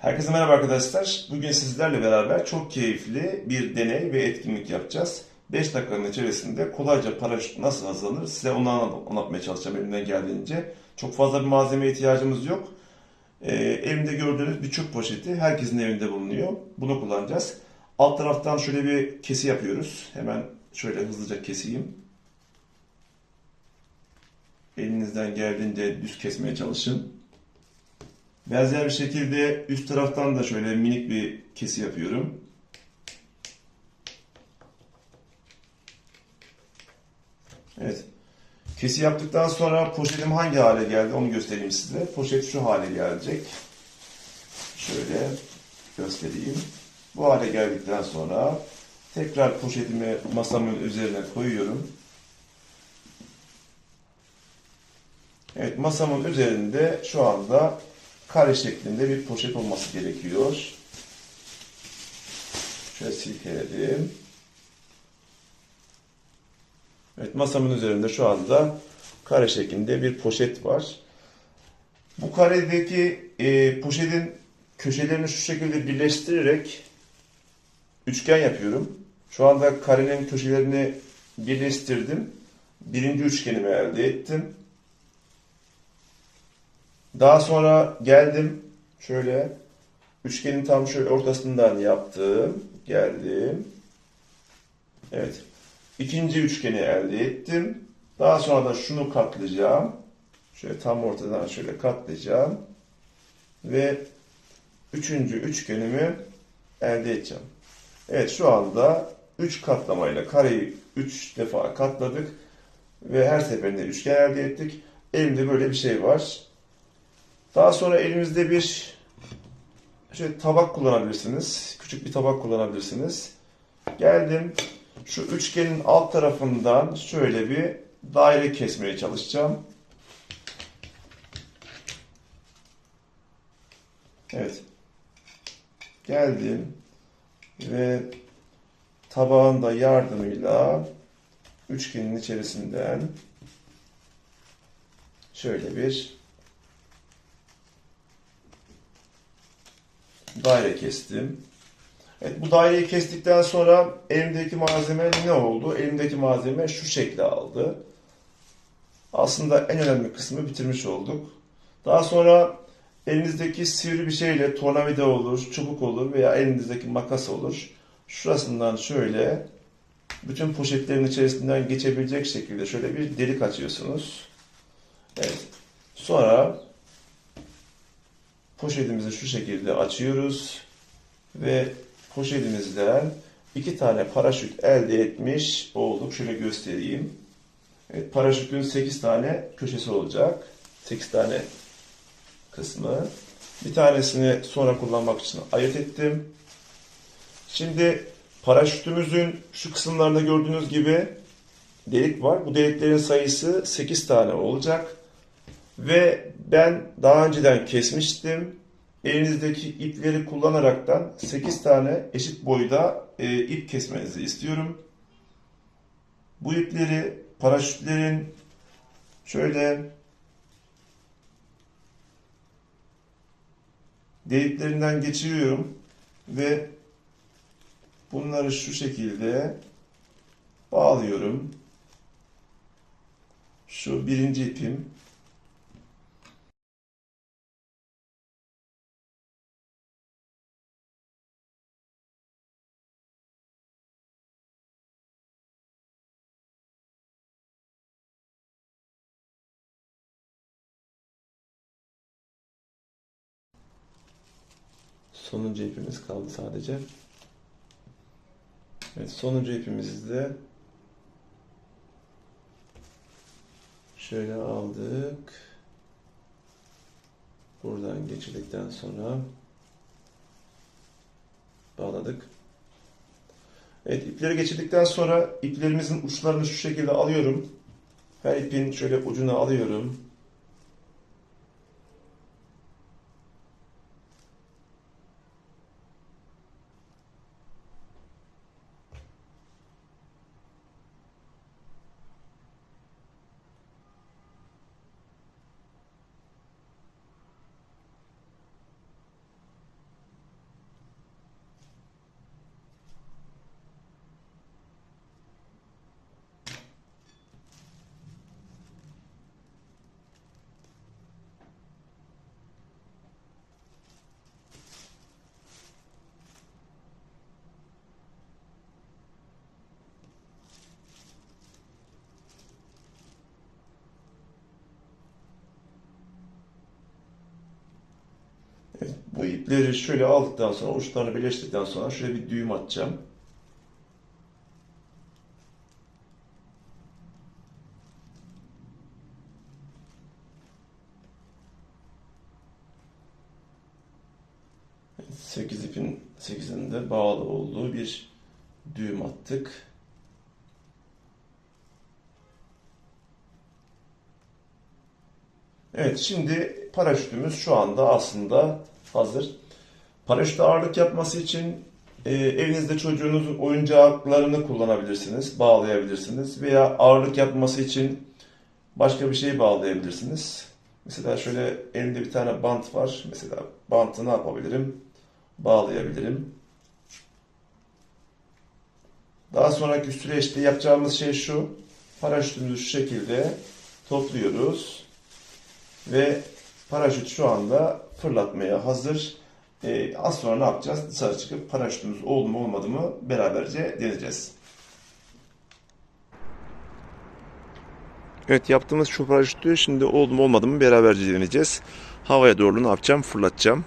Herkese merhaba arkadaşlar. Bugün sizlerle beraber çok keyifli bir deney ve etkinlik yapacağız. 5 dakikanın içerisinde kolayca paraşüt nasıl hazırlanır size onu anlat- anlatmaya çalışacağım elimden geldiğince. Çok fazla bir malzeme ihtiyacımız yok. Ee, elimde gördüğünüz bir çöp poşeti herkesin evinde bulunuyor. Bunu kullanacağız. Alt taraftan şöyle bir kesi yapıyoruz. Hemen şöyle hızlıca keseyim. Elinizden geldiğince düz kesmeye çalışın. Benzer bir şekilde üst taraftan da şöyle minik bir kesi yapıyorum. Evet. Kesi yaptıktan sonra poşetim hangi hale geldi onu göstereyim size. Poşet şu hale gelecek. Şöyle göstereyim. Bu hale geldikten sonra tekrar poşetimi masamın üzerine koyuyorum. Evet masamın üzerinde şu anda kare şeklinde bir poşet olması gerekiyor. Şöyle silkeledim. Evet masamın üzerinde şu anda kare şeklinde bir poşet var. Bu karedeki e, poşetin köşelerini şu şekilde birleştirerek üçgen yapıyorum. Şu anda karenin köşelerini birleştirdim. Birinci üçgenimi elde ettim. Daha sonra geldim şöyle üçgenin tam şöyle ortasından yaptım. Geldim. Evet. İkinci üçgeni elde ettim. Daha sonra da şunu katlayacağım. Şöyle tam ortadan şöyle katlayacağım. Ve üçüncü üçgenimi elde edeceğim. Evet şu anda 3 katlamayla kareyi 3 defa katladık. Ve her seferinde üçgen elde ettik. Elimde böyle bir şey var. Daha sonra elinizde bir şöyle tabak kullanabilirsiniz. Küçük bir tabak kullanabilirsiniz. Geldim. Şu üçgenin alt tarafından şöyle bir daire kesmeye çalışacağım. Evet. Geldim. Ve tabağın da yardımıyla üçgenin içerisinden şöyle bir daire kestim. Evet bu daireyi kestikten sonra elimdeki malzeme ne oldu? Elimdeki malzeme şu şekli aldı. Aslında en önemli kısmı bitirmiş olduk. Daha sonra elinizdeki sivri bir şeyle tornavida olur, çubuk olur veya elinizdeki makas olur. Şurasından şöyle bütün poşetlerin içerisinden geçebilecek şekilde şöyle bir delik açıyorsunuz. Evet. Sonra poşetimizi şu şekilde açıyoruz ve poşetimizden iki tane paraşüt elde etmiş olduk. Şöyle göstereyim. Evet, paraşütün 8 tane köşesi olacak. 8 tane kısmı. Bir tanesini sonra kullanmak için ayırt ettim. Şimdi paraşütümüzün şu kısımlarında gördüğünüz gibi delik var. Bu deliklerin sayısı 8 tane olacak. Ve ben daha önceden kesmiştim. Elinizdeki ipleri kullanaraktan 8 tane eşit boyda e, ip kesmenizi istiyorum. Bu ipleri paraşütlerin şöyle deliklerinden geçiriyorum ve bunları şu şekilde bağlıyorum. Şu birinci ipim. Sonuncu ipimiz kaldı sadece. Evet, sonuncu ipimizi de şöyle aldık. Buradan geçirdikten sonra bağladık. Evet, ipleri geçirdikten sonra iplerimizin uçlarını şu şekilde alıyorum. Her ipin şöyle ucunu alıyorum. Bu ipleri şöyle aldıktan sonra, uçlarını birleştirdikten sonra şöyle bir düğüm atacağım. Evet, 8 ipin 8'inde bağlı olduğu bir düğüm attık. Evet, şimdi paraşütümüz şu anda aslında hazır. Paraşüt ağırlık yapması için e, evinizde çocuğunuzun oyuncaklarını kullanabilirsiniz, bağlayabilirsiniz veya ağırlık yapması için başka bir şey bağlayabilirsiniz. Mesela şöyle elimde bir tane bant var. Mesela bantı ne yapabilirim? Bağlayabilirim. Daha sonraki süreçte yapacağımız şey şu. Paraşütümüzü şu şekilde topluyoruz. Ve paraşüt şu anda fırlatmaya hazır. Ee, az sonra ne yapacağız? Dışarı çıkıp paraşütümüz oldu mu olmadı mı beraberce deneyeceğiz. Evet yaptığımız şu paraşütü şimdi oldu mu olmadı mı beraberce deneyeceğiz. Havaya doğru ne yapacağım? Fırlatacağım.